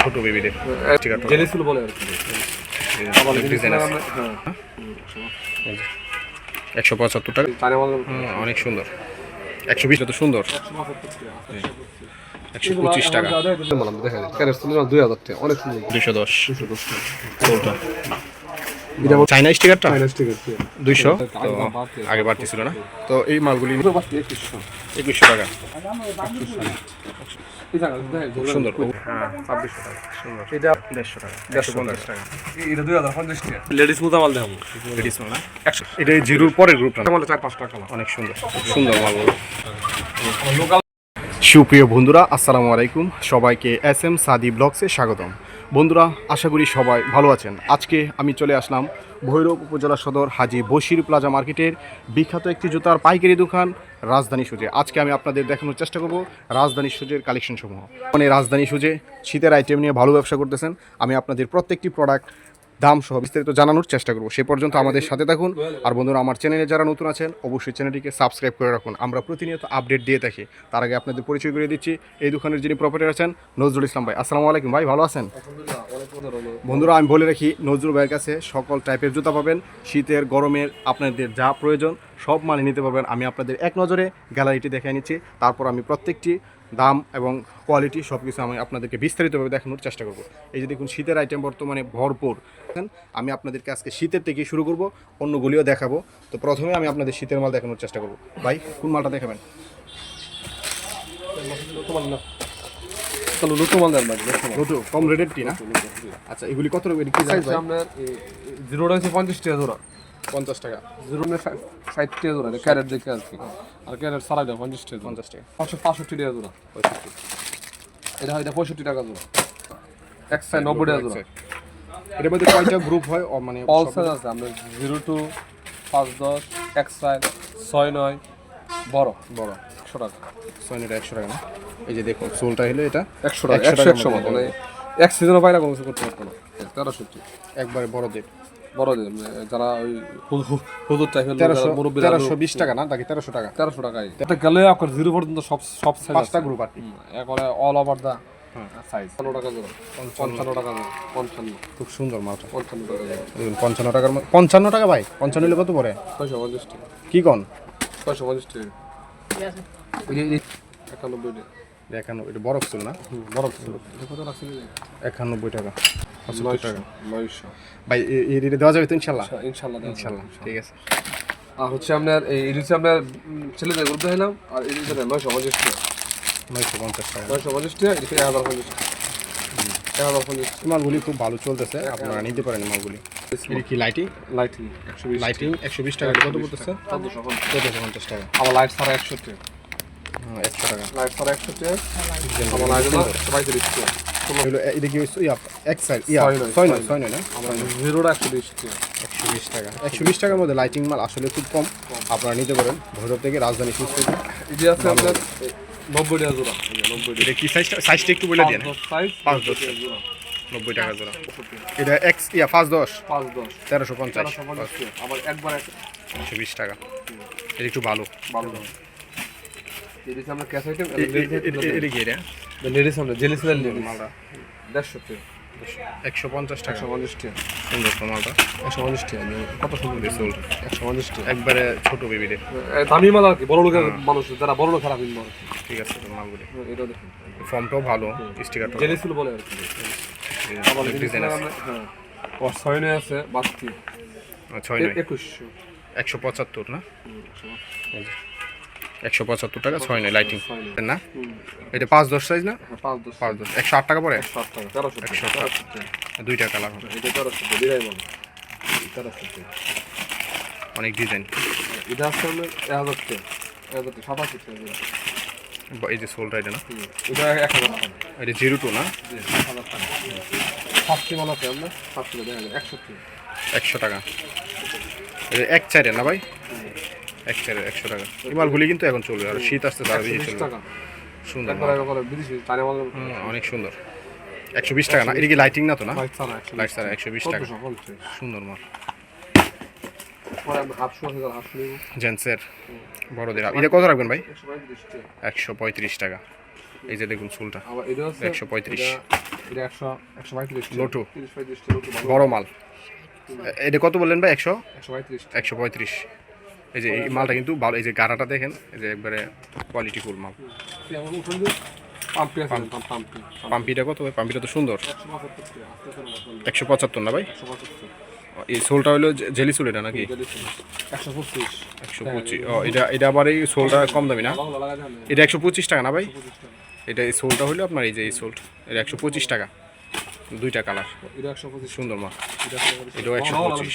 ছোট বেবিদের ঠিক আছে। জেলি ফুল বলে আর কি। ডিজাইন আছে হ্যাঁ। একশো পঁচাত্তর টাকা। অনেক সুন্দর। একশো বিশ তো সুন্দর। একশো পঁচিশ টাকা। দেখা যায় দুই হাজার টাকা অনেক সুন্দর। দুশো দশ। চাইনা স্টিকারটা দুইশো? আগে বাড়তেছিল না? তো এই মালগুলি একুশশো টাকা। খুব সুন্দর। হ্যাঁ ছাব্বিশশো টাকা। সুন্দর। এটা দেড়শো টাকা। দেড়শো পঞ্চাশ টাকা। এটা দুই হাজার পঞ্চাশ টাকা। লেডিস মুদা মাল দেখাবো। লেডিস মাল না? একশো। এটা জিরোর পরের গ্রুপটা মাল চার পাঁচ টাকা অনেক সুন্দর। সুন্দর মালগুলো। সুপ্রিয় বন্ধুরা আসসালামু আলাইকুম। সবাইকে এস এম সাদি ব্লগসে স্বাগতম। বন্ধুরা, আশা করি সবাই ভালো আছেন। আজকে আমি চলে আসলাম ভৈরব উপজেলা সদর হাজি বশির প্লাজা মার্কেটের বিখ্যাত একটি জুতার পাইকারি দোকান, রাজধানী সুজে। আজকে আমি আপনাদের দেখানোর চেষ্টা করব রাজধানী সুজের কালেকশন সমূহ। মানে রাজধানী সুজে শীতের আইটেম নিয়ে ভালো ব্যবসা করতেছেন। আমি আপনাদের প্রত্যেকটি প্রোডাক্ট দাম সহ বিস্তারিত জানানোর চেষ্টা করব। সে পর্যন্ত আমাদের সাথে থাকুন। আর বন্ধুরা, আমার চ্যানেলে যারা নতুন আছেন, অবশ্যই চ্যানেলটিকে সাবস্ক্রাইব করে রাখুন। আমরা প্রতিনিয়ত আপডেট দিয়ে থাকি। তার আগে আপনাদের পরিচয় করে দিচ্ছি। এই দোকানের যিনি প্রপার্টার আছেন, নজরুল ইসলাম ভাই। আসসালামু আলাইকুম ভাই, ভালো আছেন? বন্ধুরা, আমি বলে রাখি, নজরুল ভাইয়ের কাছে সকল টাইপের জুতা পাবেন। শীতের, গরমের, আপনাদের যা প্রয়োজন, সব মানে নিতে পারবেন। আমি আপনাদের এক নজরে গ্যালারিটি দেখাই নিচ্ছি। তারপর আমি প্রত্যেকটি দাম এবং কোয়ালিটি সব কিছু আমি আপনাদেরকে বিস্তারিতভাবে দেখানোর চেষ্টা করব। এই যে দেখুন শীতের আইটেম বর্তমানে ভরপুর। দেখেন, আমি আপনাদেরকে আজকে শীতের থেকে শুরু করব অন্যগুলিও দেখাবো। তো প্রথমে আমি আপনাদের শীতের মাল দেখানোর চেষ্টা করব। ভাই কোন মালটা দেখাবেন? কম রেটেরটি না? আচ্ছা এগুলি কত রকম কি সাইজ আপনার জিরোটা হচ্ছে পঞ্চাশ টাকা জোড়া। পঞ্চাশ টাকা। জিরো ষাট টাকা জোড়া ক্যারেট দেখে আর কি। আর ক্যারেট পঞ্চাশ টাকা পঞ্চাশ টাকা পাঁচশো পাঁচষট্টি টাকা জোড়া। এটা হয় এটা পঁয়ষট্টি টাকা জোড়া। এক সাইড নব্বই টাকা জোড়া। মধ্যে কয়টা গ্রুপ হয়? মানে অল সাইজ আছে। আপনার জিরো টু পাঁচ দশ এক সাইড ছয় নয় বড়। বড়। একশো টাকা। ছয় নিটা একশো টাকা না? এই যে দেখুন সোলটা হলো এটা। একশো টাকা একশো একশো মানে এক সিজনও পাই না কোনো কিছু করতে পারতো না। তেরোশো একবারে বড়দের। মানে যারা ওই হুজুর- হুজুর টাইপের তেরোশো বিশ টাকা না নাকি তেরোশো টাকা? তেরোশো টাকায় এটা গেলে আপনার জিরো পর্যন্ত সব সব সাইজ পাঁচটা গ্রুপ আর একবারে অল ওভার দা সাইজ টাকা জোড়া পঞ্চান্ন টাকা জোড়া পঞ্চান্ন। খুব সুন্দর মালটা। পঞ্চান্ন টাকা জোড়া পঞ্চান্ন টাকার পঞ্চান্ন টাকা ভাই? পঞ্চান্ন হলে কত পড়ে? ছয়শো পঞ্চাশ টাকা। কি কন? ছয়শো পঞ্চাশ টাকা। একানব্বই টাকা। একান্ন এটা বরফ ছিল না? বড় ছিল। একানব্বই টাকা পঁচাত্তর টাকা। নয়শো। ভাই এই রেটে দেওয়া যাবে তো ইনশাল্লাহ? ইনশাল্লাহ ইনশাল্লাহ ঠিক আছে। আর হচ্ছে আপনার এই এটা আপনার ছেলেদের গ্রুপ দেখালাম আর এটা হচ্ছে নয়শো পঞ্চাশ টাকা। নয়শো পঞ্চাশ টাকা। নয়শো পঞ্চাশ টাকা এটা এক হাজার পঞ্চাশ টাকা? এই মালগুলি খুব ভালো চলতেছে আপনারা নিতে পারেন এই মালগুলি কি লাইটিং লাইটিং লাইটিং একশো বিশ টাকা কত পড়তেছে? পঞ্চাশ। চোদ্দোশো পঞ্চাশ টাকা। আবার লাইট ছাড়া একশো টাকা একশো টাকা। লাইট ছাড়া একশো টাকা আমার লাইট পঁয়ত্রিশ এ- এটা কি ইয়া এক সাইড ইয়া ছয় নয়, ছয় নয় না? জিরোটা একশো বিশ টাকা একশো বিশ টাকা। একশো বিশ টাকার মধ্যে লাইটিং মাল আসলে খুব কম। আপনারা নিতে পারেন। ভৈরব থেকে রাজধানী সুস্থ এটি আছে আপনার নব্বই টাকা জোড়া। নব্বই টাকা কি সাইজটা সাইজটা একটু বলে দিন। পাঁচ দশ নব্বই টাকা জোড়া। এটা এক্স ইয়া পাঁচ দশ। পাঁচ দশ। তেরোশো পঞ্চাশ। আবার একবার একশো বিশ টাকা। এটা একটু ভালো। বারো ক্যাশ আইটেম লেডিস আমরা লেডিস মালটা। দেড়শো টাকা একশো পঞ্চাশ টাকা। একশো পঞ্চাশ টাকা সুন্দর মালটা। একশো পঞ্চাশ টাকা কত সুন্দর একশো পঞ্চাশ টাকা একবারে ছোট দামি মাল আর কি বড় লোকের মানুষ যারা বড় লোক খারাপ কিনবো ঠিক আছে মালগুলি এটা দেখুন। ফর্মটাও ভালো জেলি বলে আর কি। ডিজাইন আছে। হ্যাঁ। ও ছয় নয় আছে বাস্তি ছয় নয় একুশশো। একশো পঁচাত্তর না? একশো পঁচাত্তর টাকা ছয় নয় লাইটিং না? এটা পাঁচ দশ সাইজ না? হ্যাঁ পাঁচ দশ একশো আট টাকা পরে একশো দুইটা কালার হবে। অনেক ডিজাইন। এই যে সোলটা এটা না? এটা জিরো টু না? একশো টাকা। এক চারের না ভাই? এক চারের একশো টাকা। এই মালগুলি কিন্তু এখন চলবে আর শীত আসতে তার বেশি চলবে। সুন্দর অনেক সুন্দর। একশো বিশ টাকা না? এটা কি লাইটিং না তো না? লাইট ছাড়া একশো বিশ টাকা। সুন্দর মাল। জেন্টসের বড়দের এটা কত রাখবেন ভাই? একশো পঁয়ত্রিশ টাকা। এই যে দেখুন চুলটা। আবার এটা হচ্ছে 135 এটা- এটা একশো পঁয়ত্রিশ লোটো। বড় মাল। এটা কত বললেন ভাই? একশো? একশো পঁয়ত্রিশ একশো পঁয়ত্রিশ। এই যে এই মালটা কিন্তু ভালো এই যে গাড়াটা দেখেন এই যে একবারে কোয়ালিটি ফুল মাল। পাম্পিটা কত ভাই? পাম্পিটা তো সুন্দর। একশো পঁচাত্তর না, ভাই? এই সোলটা হলো জেলি সোল এটা নাকি? একশো পঁচিশ। ও এটা এটা আবার এই সোলটা কম দামি না? এটা একশো পঁচিশ টাকা না ভাই? এটা এই সোলটা হলো আপনার এই যে এই সোলটা এটা একশো পঁচিশ টাকা। দুইটা কালার। সুন্দর পঁচিশ। এটাও একশো পঁচিশ।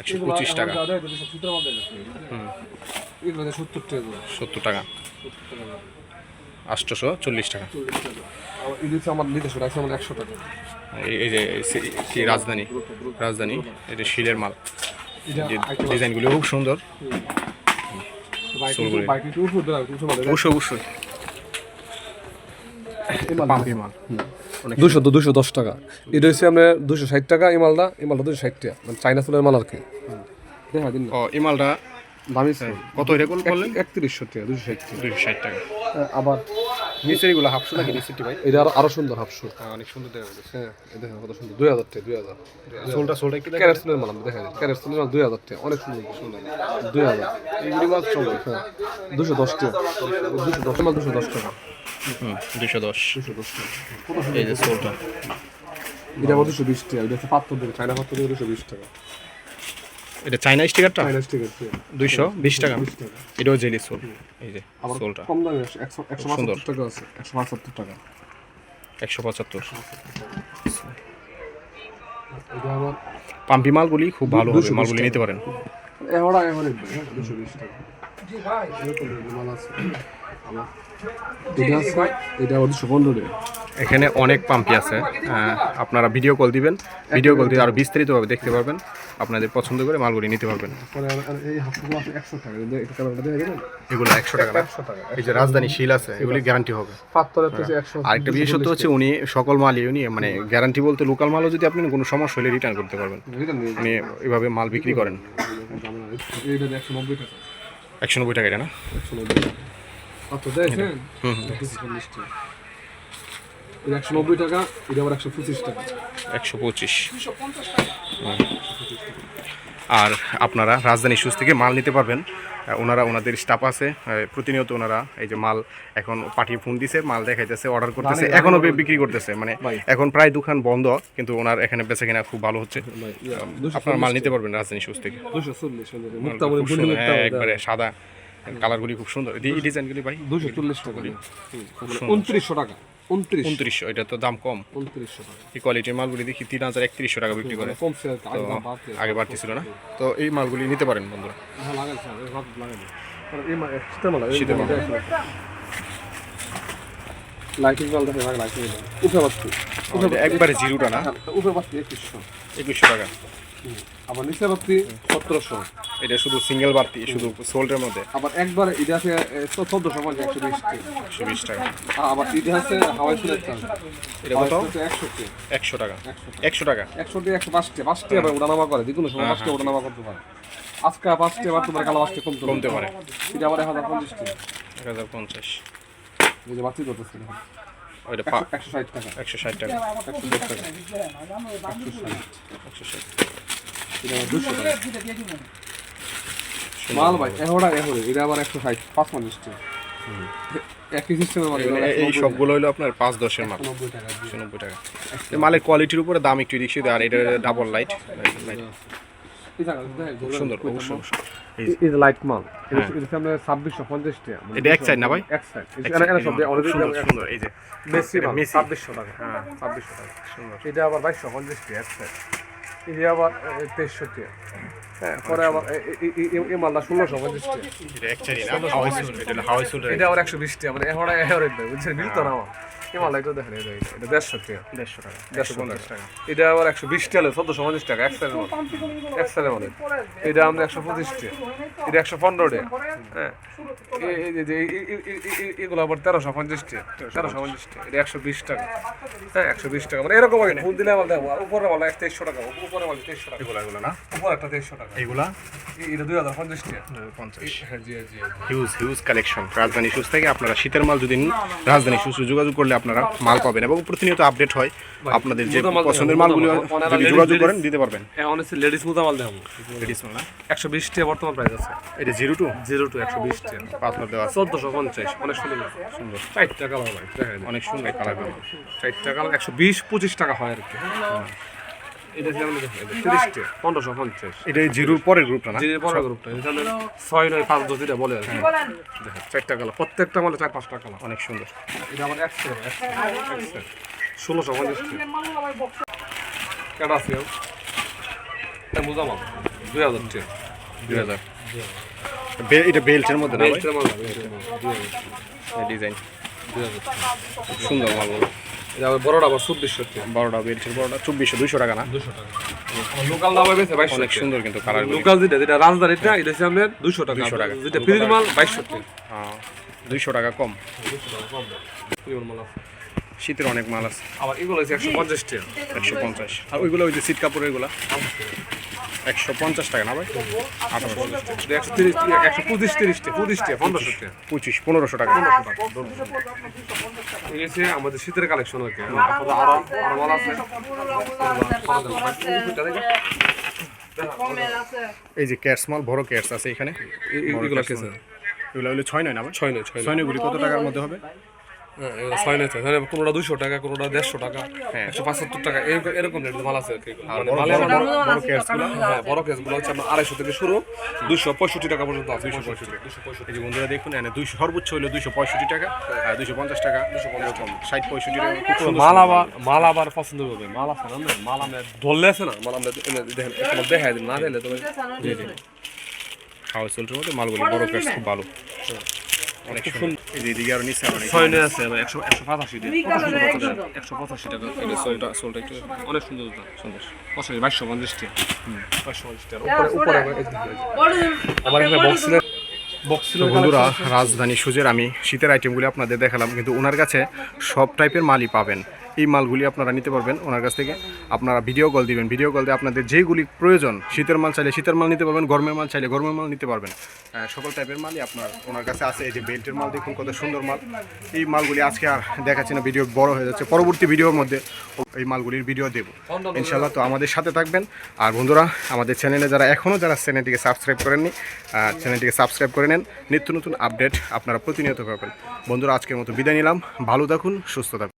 একশো পঁচিশ টাকা। সত্তর টাকা সত্তর আটশোশো চল্লিশ টাকা। এই যে কি রাজধানী? রাজধানী এটা শিলের মাল। ডিজাইনগুলো খুব সুন্দর। অবশ্যই অবশ্যই মাল। দুশো দুশো দশ টাকা। এটা হচ্ছে আপনার দুশো ষাট টাকা এই মালটা এই মালটা দুশো ষাট টাকা। মানে চাইনা সোলের মাল আর কি। দেখা দিন ও এই মালটা দামি কত এটা বল- বললেন? একত্রিশশো টাকা দুশো ষাট টাকা। দুইশো ষাট টাকা। আবার নিচের এগুলো হাফশো নাকি নিচেরটি ভাই? এটা আরও আরও সুন্দর হাফশো অনেক সুন্দর দেখা যাচ্ছে। হ্যাঁ দেখেন কত সুন্দর। দুই হাজার টাকা দুই হাজার। সোলটা সোলটা একটু ক্যারেট সোলের মাল দেখা যায় ক্যারেট সোলের মাল দুই হাজার টাকা অনেক সুন্দর। সুন্দর। দুই হাজার। এইগুলি মাল চলবে হ্যাঁ দুশো দশ টাকা। দুশো দশ মাল দুশো দশ টাকা। দুশো। দশ। এই যে সোলটা। এটা দুশো বিশ টাকা এটা হচ্ছে পাত্তর চাইনা পাত্তর দুশো বিশ টাকা। এটা চাইনা স্টিকারটা? চাইনা স্টিকার দুইশো বিশ টাকা? এটাও জেলি সোল এই যে সোলটা। কম দামে একশো একশো। পঁচাত্তর টাকা আছে একশো পঁচাত্তর টাকা। একশো পঁচাত্তর। পাম্পি মালগুলি খুব ভালো হবে মালগুলি নিতে পারেন। দুশো বিশ টাকা। এরকম মাল আছে। আবার এটা আছে এটা আবার দুশো এখানে অনেক পাম্পি আছে। আপনারা ভিডিও কল দিবেন। ভিডিও কল দিয়ে আরও বিস্তারিতভাবে দেখতে পারবেন। আপনাদের পছন্দ করে মালগুলি নিতে পারবেন। এগুলো একশো টাকা এই যে রাজধানী শিল আছে এগুলি গ্যারান্টি হবে। একশো আরেকটা বিশেষত্ব হচ্ছে উনি সকল মালই উনি মানে গ্যারান্টি বলতে লোকাল মালও যদি আপনি কোনো সমস্যা হলে রিটার্ন করতে পারবেন। উনি এভাবে মাল বিক্রি করেন। একশো নব্বই টাকা। একশো নব্বই টাকা এটা না? একশো নব্বই টাকা। টাকা এটা। একশো নব্বই টাকা এটা আবার একশো পঁচিশ টাকা। একশো পঁচিশ। আর আপনারা রাজধানী শুজ থেকে মাল নিতে পারবেন। ওনারা ওনাদের স্টাফ আছে। প্রতিনিয়ত ওনারা এই যে মাল এখন পাঠিয়ে ফোন দিছে মাল দেখাইতেছে অর্ডার করতেছে এখনও বিক্রি করতেছে। মানে এখন প্রায় দোকান বন্ধ কিন্তু ওনার এখানে বেচা কিনা খুব ভালো হচ্ছে। আপনার মাল নিতে পারবেন রাজধানী শুজ থেকে। হ্যাঁ, একবারে সাদা। কালারগুলি খুব সুন্দর। এই ডিজাইনগুলি ভাই? দুশো চল্লিশ টাকা। উনত্রিশশো টাকা। উনত্রিশ। উনত্রিশশো এটা তো দাম কম। উনত্রিশশো টাকা। এই কোয়ালিটির মালগুলি দেখি তিন হাজার একত্রিশশো টাকা বিক্রি করে। কমছে আগে বাড়তেছিল না? তো এই মালগুলি নিতে পারেন বন্ধুরা। হ্যাঁ, এই মালা। লাইটিং দেখে লাইটিং। উপরে একবারে জিরোটা না? হ্যাঁ, উপরে বাড়তি 2100 একুশশো টাকা। আবার নিচে বাড়তি সতেরোশো। এটা শুধু সিঙ্গেল বাড়তি শুধু সোল্টের মধ্যে। আবার একবার এটা আছে চোদ্দশো পঞ্চাশ একশো বিশ একশো বিশ টাকা। আবার এটা আছে হাওয়াই ফুলের চাল। এটা কত? একশো টি একশো টাকা। একশো টাকা। একশো টি একশো পাঁচটি পাঁচটি আবার ওঠানামা করে যে কোনো সময় পাঁচটি ওঠানামা করতে পারে। আজকে পাঁচটি আবার তোমার কালো পাঁচটি কমতে কমতে পারে। এটা আবার এক হাজার পঞ্চাশটি এক হাজার পঞ্চাশ। যে বাড়তি করতেছে ওইটা পা একশো ষাট টাকা। একশো ষাট টাকা। একশো দশ টাকা। একশো ষাট। এটা দুশো টাকা। মাল ভাই এহোড়া এহোড়ে এটা আবার একশো ষাট পাঁচ পঞ্চাশ একই সিস্টেমের মাল এই সবগুলো হলো আপনার পাঁচ দশের মাল। নব্বই টাকা একশো নব্বই টাকা। মালের কোয়ালিটির উপরে দাম একটু রিক্সি আর এটা ডাবল লাইট এই সুন্দর এই যে লাইট মাল হ্যাঁ। এটা ছাব্বিশশো পঞ্চাশ টাকা। এটা এক side না ভাই? এক সাইড এটা সব সুন্দর সুন্দর এই যে। মেসি মাল ছাব্বিশশো টাকা। হ্যাঁ ছাব্বিশশো টাকা সুন্দর। এটা আবার বাইশশো পঞ্চাশ টাকা এক সাইড এটা আবার তেইশশো টাকা হ্যাঁ পরে আবার এ- মাল্লা এই মালটা ষোলোশো পঞ্চাশ টাকা এটা এক না হাওয়াই সোল এটা হাওয়াই সোল এটা আবার একশো বিশ টাকা মানে এখন বুঝছেন মিলতো না আমার এই মালটা দেখেন এটা এটা- এটা দেড়শো টাকা। দেড়শো টাকা দেড়শো পঞ্চাশ টাকা। এটা আবার একশো বিশ টাকা চোদ্দশো পঞ্চাশ টাকা এক সাইজের মাল এক সাইজের মাল এটা আমরা একশো পঁচিশ টাকা এটা একশো পনেরো টাকা হ্যাঁ। এগুলো আবার তেরোশো পঞ্চাশ টাকা তেরোশো পঞ্চাশ টাকা এটা একশো বিশ টাকা। হ্যাঁ একশো বিশ টাকা। মানে এরকম আগে ফুল দিলে আমার দেখো উপরে এক তেইশশো টাকা উপরে তেইশশো টাকা। এগুলো এগুলো না? উপর একটা তেইশশো টাকা। এইগুলা? এটা দুই হাজার পঞ্চাশ টাকা পঞ্চাশ। হ্যাঁ জি। Huge huge collection Rajdhani shoes থেকে আপনারা শীতের মাল যদি রাজধানী শুজ যোগাযোগ করলে আপনারা মাল পাবেন এবং প্রতিনিয়ত আপডেট হয় আপনাদের যে পছন্দের মালগুলো যদি যোগাযোগ করেন দিতে পারবেন। হ্যাঁ হচ্ছে লেডিস মুদা মাল দেবো। লেডিস মাল না? একশো বিশ টাকা বর্তমান প্রাইস আছে। এটা জিরো টু জিরো টু একশো বিশ টাকা পাথর দেওয়া চোদ্দশো পঞ্চাশ অনেক সুন্দর। সুন্দর। চার টাকা ভাই অনেক সুন্দর কালার চার টাকা একশো বিশ পঁচিশ টাকা হয় আর কি। এটা যেমন দেখেন, এটা তিরিশ টাকা পনেরোশো পঞ্চাশ। এটা জিরোর পরের গ্রুপটা না? যে বড় গ্রুপটা এখানে ছয় নয় পাঁচ দশ এটা বলে আর কি। দেখেন চারটা কালার প্রত্যেকটা মানে চার পাঁচটা কালার অনেক সুন্দর। এটা আমার একশো ষোলোশো পঞ্চাশ টাকা কেটা আছে এটা মোজা মাল দুই হাজার টাকা দুই হাজার। বে- এটা বেল্টের মধ্যে না বেল্টের মাল মাল ডিজাইন সুন্দর আবার বড়টা আবার চব্বিশশো টাকা বড়টা চব্বিশশো দুশো টাকা না? দুশো টাকা। লোকাল দাম বেছে বাইশ অনেক সুন্দর কিন্তু কালার লোকাল যেটা যেটা রাজধানীটা এটা হচ্ছে আপনার দুশো টাকা। 200 টাকা। যেটা ফ্রির মাল বাইশশো টাকা দুইশো টাকা কম। দুশো টাকা কম। মাল আছে। শীতের অনেক মাল আছে। আবার এগুলো হচ্ছে একশো পঞ্চাশ টাকা। একশো পঞ্চাশ। আর ওইগুলো ওই যে সিট কাপড়ের এগুলো? একশো পঞ্চাশ টাকা না ভাই? আঠারোশো একশো তিরিশ একশো পঁচিশ তিরিশ টাকা পঁচিশ টাকা পনেরোশো টাকা পঁচিশ পনেরোশো টাকা। এই হচ্ছে আমাদের শীতের কালেকশন আর কি আরও আরও মাল আছে। এই যে ক্যাটস মাল বড় ক্যাটস আছে এখানে। এগুলো এগুলো হলো ছয় নয় না ছয় নয় ছয় নয়। কত টাকার মধ্যে হবে? ছয় ছয় কোনোটা দুশো টাকা কোনোটা দেড়শো টাকা হ্যাঁ। একশো পাঁচসত্তর টাকা এরকম মাল আছে মানে বড় হ্যাঁ কেসগুলো হচ্ছে আপনার আড়াইশো থেকে শুরু দুশো পঁয়ষট্টি টাকা পর্যন্ত আছে দুশো পঁয়ষট্টি। দুশো পঁয়ষট্টি। বন্ধুরা দেখুন এখানে দুইশো সর্বোচ্চ হলো দুইশো পঁয়ষট্টি টাকা আর দুইশো পঞ্চাশ টাকা। দুশো ষাট পঁয়ষট্টি টাকা। মাল আবার মাল আবার পছন্দ করবে মাল আছে না মাল আমরা ধরলে আছে না মাল আমরা দেখেন দেখাই দিন না দিলে তবে হাউস হোল্ডের মধ্যে মালগুলি বড় ক্যাটস খুব ভালো। অনেক সুন্দর। এদিকে আরও নিচে অনেক আছে একশো একশো পঁচাশি একশো পঁচাশি টাকা। এটা ছয়টা ষোলটা একটু অনেক সুন্দর সুন্দর। পঁচাশি বাইশশো উপরে উপরে আবার এই এখানে বক্স ছিল বক্স ছিল তো বন্ধুরা রাজধানী সুজের আমি শীতের আইটেমগুলি আপনাদের দেখালাম কিন্তু ওনার কাছে সব টাইপের মালই পাবেন। এই মালগুলি আপনারা নিতে পারবেন ওনার কাছ থেকে। আপনারা ভিডিও কল দিবেন। ভিডিও কল দিয়ে আপনাদের যেগুলি প্রয়োজন, শীতের মাল চাইলে শীতের মাল নিতে পারবেন, গরমের মাল চাইলে গরমের মাল নিতে পারবেন। সকল টাইপের মালই আপনার ওনার কাছে আছে। এই যে বেল্টের মাল দেখুন, কত সুন্দর মাল। এই মালগুলি আজকে আর দেখাচ্ছি না ভিডিও বড় হয়ে যাচ্ছে। পরবর্তী ভিডিওর মধ্যে এই মালগুলির ভিডিও দেব। ইনশাল্লাহ তো আমাদের সাথে থাকবেন। আর বন্ধুরা, আমাদের চ্যানেলে যারা এখনও যারা চ্যানেলটিকে সাবস্ক্রাইব করেননি চ্যানেলটিকে সাবস্ক্রাইব করে নেন। নিত্য নতুন আপডেট আপনারা প্রতিনিয়ত পাবেন। বন্ধুরা, আজকের মতো বিদায় নিলাম। ভালো থাকুন, সুস্থ থাকুন।